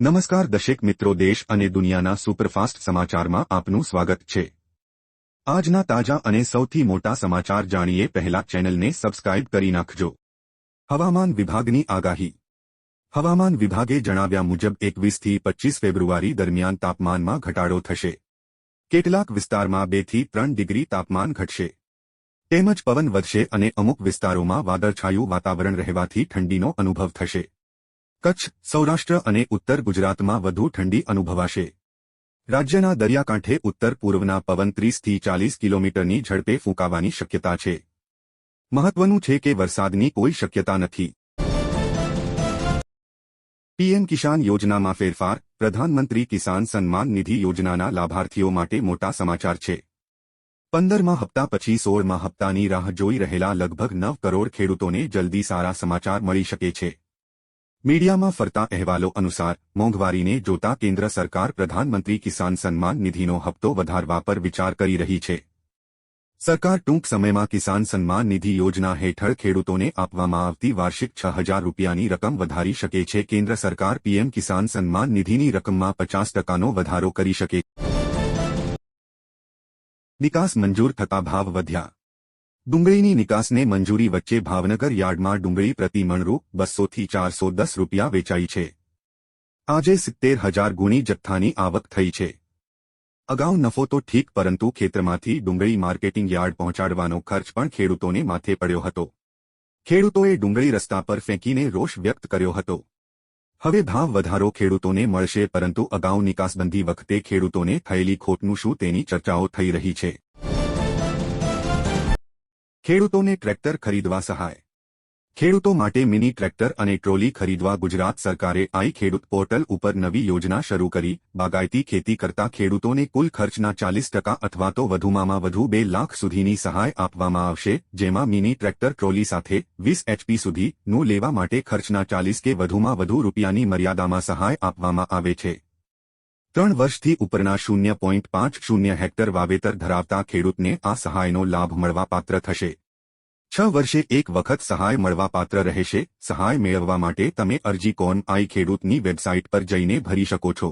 નમસ્કાર દશેક મિત્રો, દેશ અને દુનિયાના સુપરફાસ્ટ સમાચારમાં આપનું સ્વાગત છે. આજના તાજા અને સૌથી મોટા સમાચાર જાણીએ પહેલા ચેનલને સબસ્ક્રાઇબ કરી નાખજો. હવામાન વિભાગની આગાહી. હવામાન વિભાગે જણાવ્યા મુજબ એકવીસથી પચીસ ફેબ્રુઆરી દરમિયાન તાપમાનમાં ઘટાડો થશે. કેટલાક વિસ્તારમાં બેથી ત્રણ ડિગ્રી તાપમાન ઘટશે. તેમજ પવન વધશે અને અમુક વિસ્તારોમાં વાદળછાયું વાતાવરણ રહેવાથી ઠંડીનો અનુભવ થશે. કચ્છ, સૌરાષ્ટ્ર અને ઉત્તર ગુજરાતમાં વધુ ઠંડી અનુભવાશે. રાજ્યના દરિયાકાંઠે ઉત્તર પૂર્વના પવન ત્રીસથી ચાલીસ કિલોમીટરની ઝડપે ફૂંકાવાની શક્યતા છે. મહત્વનું છે કે વરસાદની કોઈ શક્યતા નથી. પીએમ કિસાન યોજનામાં ફેરફાર, પ્રધાનમંત્રી કિસાન સન્માન નિધિ યોજનાના લાભાર્થીઓ માટે મોટા સમાચાર છે. પંદરમા હપ્તા પછી સોળમા હપ્તાની રાહ જોઈ રહેલા લગભગ નવ કરોડ ખેડૂતોને જલ્દી સારા સમાચાર મળી શકે છે. મીડિયામાં ફરતા અહેવાલો અનુસાર, મોંઘવારીને જોતા કેન્દ્ર સરકાર પ્રધાનમંત્રી કિસાન સન્માન નિધિનો હપ્તો વધારવા પર વિચાર કરી રહી છે. સરકાર ટૂંક સમયમાં કિસાન સન્માન નિધિ યોજના હેઠળ ખેડૂતોને આપવામાં આવતી વાર્ષિક છ હજાર રૂપિયાની રકમ વધારી શકે છે. કેન્દ્ર સરકાર પીએમ કિસાન સન્માન નિધિની રકમમાં પચાસ ટકાનો વધારો કરી શકે નિકાસ મંજૂર થતા ભાવ વધ્યા. ડુંગળીની નિકાસને મંજૂરી વચ્ચે ભાવનગર યાર્ડમાં ડુંગળી પ્રતિ મણરૂ બસોથી ચારસો દસ રૂપિયા વેચાઈ છે. આજે સિત્તેર હજાર ગુણી જથ્થાની આવક થઈ છે. અગાઉ નફો તો ઠીક, પરંતુ ખેતરમાંથી ડુંગળી માર્કેટિંગ યાર્ડ પહોંચાડવાનો ખર્ચ પણ ખેડૂતોને માથે પડ્યો હતો. ખેડૂતોએ ડુંગળી રસ્તા પર ફેંકીને રોષ વ્યક્ત કર્યો હતો. હવે ભાવ વધારો ખેડૂતોને મળશે, પરંતુ અગાઉ નિકાસબંધી વખતે ખેડૂતોને થયેલી ખોટનું શું તેની ચર્ચાઓ થઈ રહી છે. ખેડૂતોને ટ્રેક્ટર ખરીદવા સહાય. ખેડૂતો માટે મિની ટ્રેક્ટર અને ટ્રોલી ખરીદવા ગુજરાત સરકારે આઈ ખેડૂત પોર્ટલ ઉપર નવી યોજના શરૂ કરી. બાગાયતી ખેતી કરતા ખેડૂતોને કુલ ખર્ચના ચાલીસ ટકા અથવા તો વધુમાં વધુ બે લાખ સુધીની સહાય આપવામાં આવશે, જેમાં મિની ટ્રેક્ટર ટ્રોલી સાથે વીસ એચપી સુધીનું લેવા માટે ખર્ચના ચાલીસ કે વધુમાં વધુ રૂપિયાની મર્યાદામાં સહાય આપવામાં આવે છે. ત્રણ વર્ષથી ઉપરના શૂન્ય પોઈન્ટ પાંચ શૂન્ય હેક્ટર વાવેતર ધરાવતા ખેડૂતને આ સહાયનો લાભ મળવાપાત્ર થશે. છ વર્ષે એક વખત સહાય મળવાપાત્ર રહેશે. સહાય મેળવવા માટે તમે અરજી કોન આઈ ખેડૂતની વેબસાઇટ પર જઈને ભરી શકો છો.